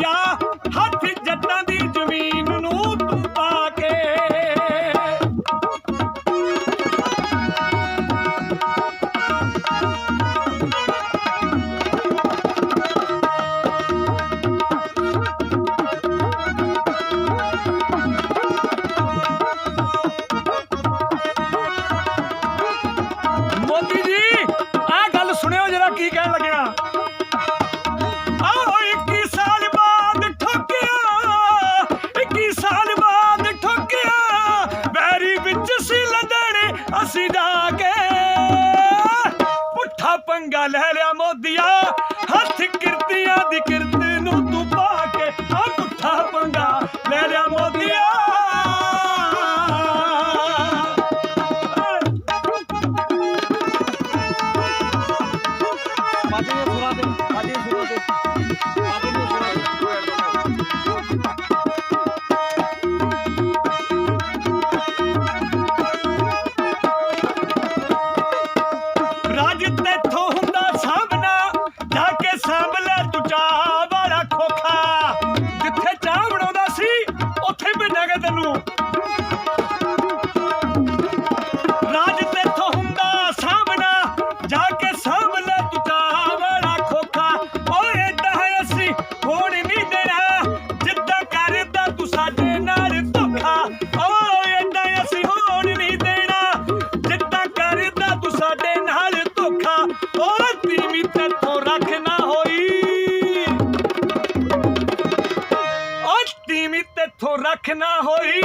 呀。ਨਾ ਹੋਈ।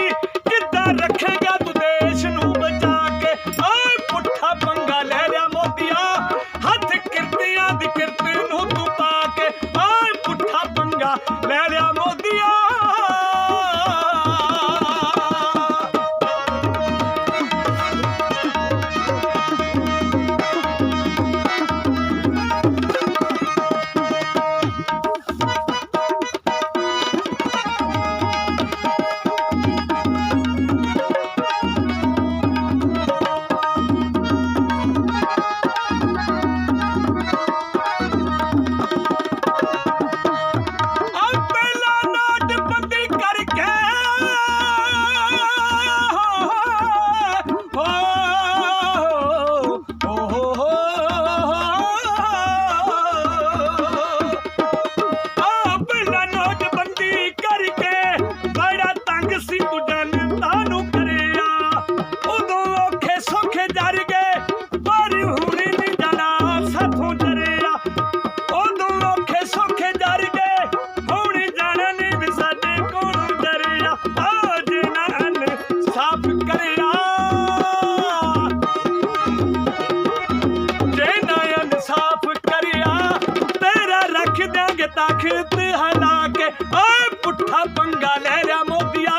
ਕੇ ਤਾਖਤ ਹਲਾ ਕੇ, ਓਏ ਪੁੱਠਾ ਪੰਗਾ ਲੈ ਰਿਆ ਮੋਦੀਆ।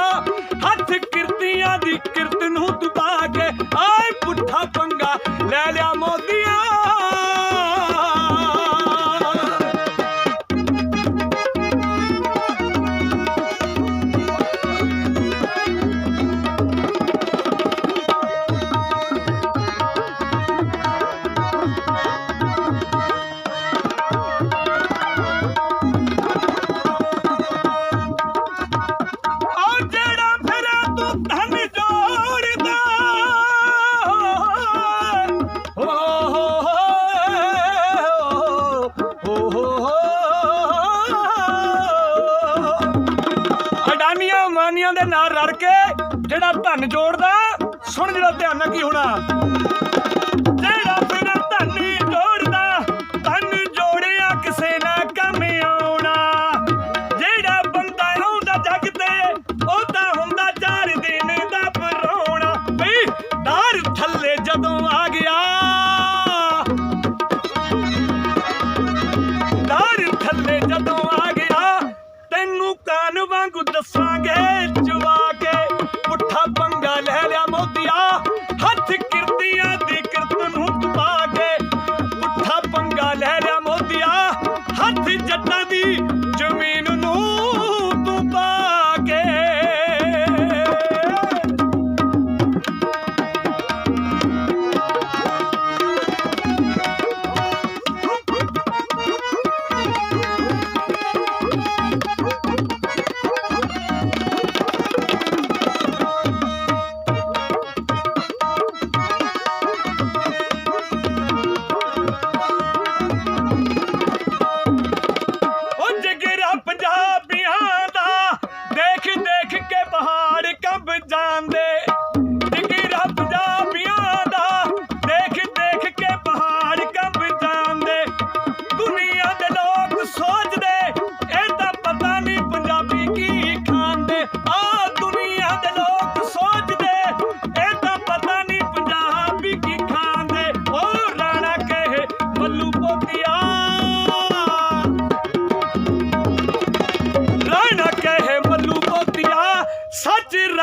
ਹੱਥ ਕਿਰਤੀਆਂ ਦੀ ਕਿਰਤ ਨੂੰ ਦਬਾ ਕੇ, ਓਏ ਪੁੱਠਾ ਪੰਗਾ ਲੈ ਲਿਆ ਨਾਲ ਰੜ ਕੇ ਜਿਹੜਾ ਧੰਨ ਜੋੜਦਾ ਸੁਣ ਜਿਹੜਾ ਧਿਆਨ ਨਾਲ ਕੀ ਹੋਣਾ।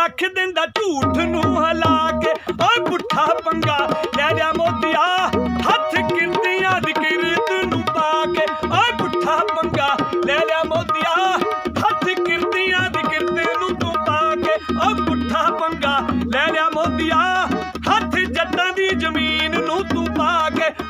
ਰੱਖ ਦਿੰਦਾ ਝੂਠ ਨੂੰ ਹਲਾ ਕੇ। ਓਏ ਪੁੱਠਾ ਪੰਗਾ ਲੈ ਲਿਆ ਮੋਤੀਆ, ਹੱਥ ਕਿਰਤੀਆਂ ਦੀ ਕਿਰਤ ਨੂੰ ਪਾ ਕੇ। ਓਏ ਪੁੱਠਾ ਪੰਗਾ ਲੈ ਲਿਆ ਮੋਤੀਆ, ਹੱਥ ਕਿਰਤੀਆਂ ਦੀ ਕਿਰਤ ਨੂੰ ਤੂੰ ਪਾ ਕੇ। ਓ ਪੁੱਠਾ ਪੰਗਾ ਲੈ ਲਿਆ ਮੋਤੀਆ, ਹੱਥ ਜੱਟਾਂ ਦੀ ਜ਼ਮੀਨ ਨੂੰ ਤੂੰ ਪਾ ਕੇ।